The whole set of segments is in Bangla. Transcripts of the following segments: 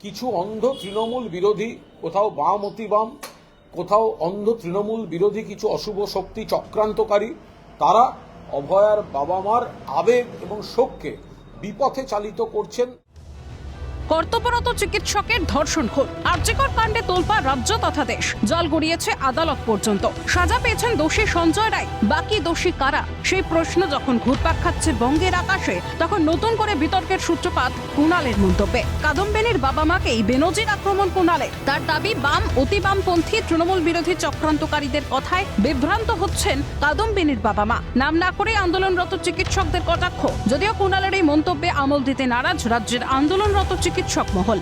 কিছু অন্ধ তৃণমূল বিরোধী, কোথাও বাম অতিবাম কোথাও অন্ধ তৃণমূল বিরোধী কিছু অশুভ শক্তি চক্রান্তকারী, তারা অভয়ার বাবা মার আবেগ এবং শোককে বিপথে চালিত করছেন কর্তব্যরত চিকিৎসকের ধর্ষণ খোর আর্যিকর কাণ্ডে তোলপা রাজ্য তথা দেশ। জল গড়িয়েছে আদালত পর্যন্ত। সাজা পেয়েছেন দোষী সঞ্জয় রায়। বাকি দোষী কারা? সেই প্রশ্ন যখন ঘুরপাক খাচ্ছে বঙ্গের আকাশে, তখন নতুন করে বিতর্কের সূত্রপাত কুণালের মন্তব্যে। কাদম্বেনির বাবা মাকেই বেনজির আক্রমণ কুণালের তার দাবি, বাম অতি বামপন্থী তৃণমূল বিরোধী চক্রান্তকারীদের কথায় বিভ্রান্ত হচ্ছেন কাদম্বিনীর বাবা মা। নাম না করে আন্দোলনরত চিকিৎসকদের কটাক্ষ। যদিও কুণালের এই মন্তব্যে আমল দিতে নারাজ রাজ্যের আন্দোলনরত চিকিৎসক মহল।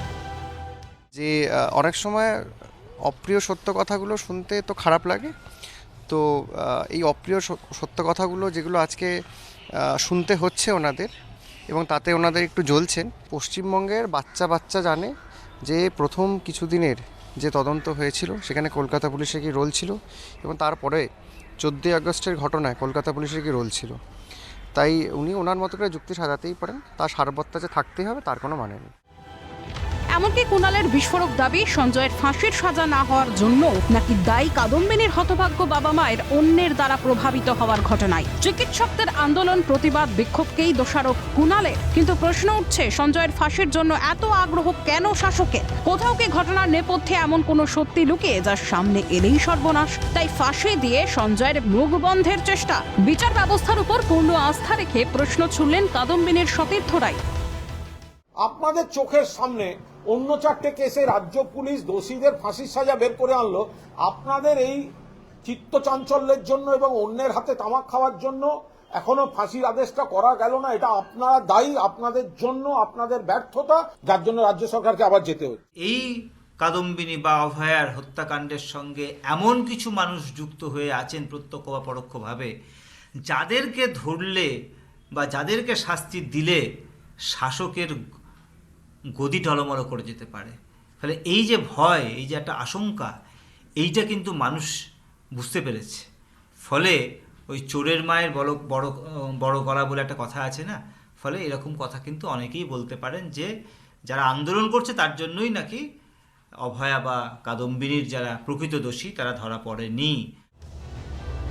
যে অনেক সময় অপ্রিয় সত্য কথাগুলো শুনতে তো খারাপ লাগে। তো এই অপ্রিয় সত্য কথাগুলো যেগুলো আজকে শুনতে হচ্ছে ওনাদের এবং তাতে ওনাদের একটু জ্বলছেন, পশ্চিমবঙ্গের বাচ্চা বাচ্চা জানে যে, প্রথম কিছুদিনের যে তদন্ত হয়েছিল, সেখানে কলকাতা পুলিশের কি রোল ছিল এবং তারপরে চোদ্দোই আগস্টের ঘটনায় কলকাতা পুলিশের কি রোল ছিল। তাই উনি ওনার মতো করে যুক্তি সাজাতেই পারেন, তার সারবত্তা যে থাকতেই হবে, তার কোনো মানে নেই। এমনকি কুণালের বিস্ফোরক দাবি, সঞ্জয়ের ফাঁসির সাজা না হওয়ার জন্য নাকি দায়ী কাদম্বিনীর হতভাগ্য বাবা মায়ের অন্যের দ্বারা প্রভাবিত হওয়ার ঘটনায়। চিকিৎসকদের আন্দোলন, প্রতিবাদ বিক্ষোভকেই দোষারোপ কুণালের। কিন্তু প্রশ্ন উঠছে, সঞ্জয়ের ফাঁসির জন্য এত আগ্রহ কেন শাসকের? কোথাও কি ঘটনার নেপথ্যে এমন কোনো সত্যি লুকিয়ে যার সামনে এলেই সর্বনাশ? তাই ফাঁসি দিয়ে সঞ্জয়ের মুখ বন্ধের চেষ্টা। বিচার ব্যবস্থার উপর পূর্ণ আস্থা রেখে প্রশ্ন ছুড়লেন কাদম্বিনীর সতীর্থ রায় আপনাদের চোখের সামনে অন্য চারটে কেসে রাজ্য পুলিশ দোষীদের ফাঁসির সাজা বের করে আনলো। আপনাদের এই চিত্ত চাঞ্চল্যের জন্য এবং অন্যের হাতে তামাক খাওয়ার জন্য এখনও ফাঁসির আদেশটা করা গেল না, এটা আপনারা দায়ী, আপনাদের জন্য, আপনাদের ব্যর্থতা, যার জন্য রাজ্য সরকারকে আবার যেতে হচ্ছে। এই কাদম্বিনী বা অভয়ার হত্যাকাণ্ডের সঙ্গে এমন কিছু মানুষ যুক্ত হয়ে আছেন প্রত্যক্ষ বা পরোক্ষভাবে, যাদেরকে ধরলে বা যাদেরকে শাস্তি দিলে শাসকের গদি টলমল করে যেতে পারে। ফলে এই যে ভয়, এই যে একটা আশঙ্কা, এইটা কিন্তু মানুষ বুঝতে পেরেছে। ফলে ওই চোরের মায়ের বড় বড় বড় গলা বলে একটা কথা আছে না? ফলে এরকম কথা কিন্তু অনেকেই বলতে পারেন যে, যারা আন্দোলন করছে তার জন্যই নাকি অভয়া বা কাদম্বিনীর যারা প্রকৃত দোষী, তারা ধরা পড়েনি।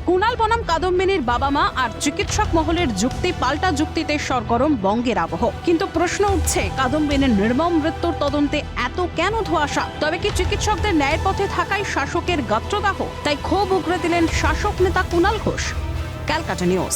কুণাল বনাম কাদম্বিনীর বাবা মা আর চিকিৎসক মহলের যুক্তি পাল্টা যুক্তিতে সরগরম বঙ্গের আবহ। কিন্তু প্রশ্ন উঠছে, কাদম্বিনীর নির্মম মৃত্যুর তদন্তে এত কেন ধোয়াশা? তবে কি চিকিৎসকদের ন্যায়ের পথে থাকাই শাসকের গাত্রদাহ? তাই ক্ষোভ উগরে দিলেন শাসক নেতা কুণাল ঘোষ। ক্যালকাটা নিউজ।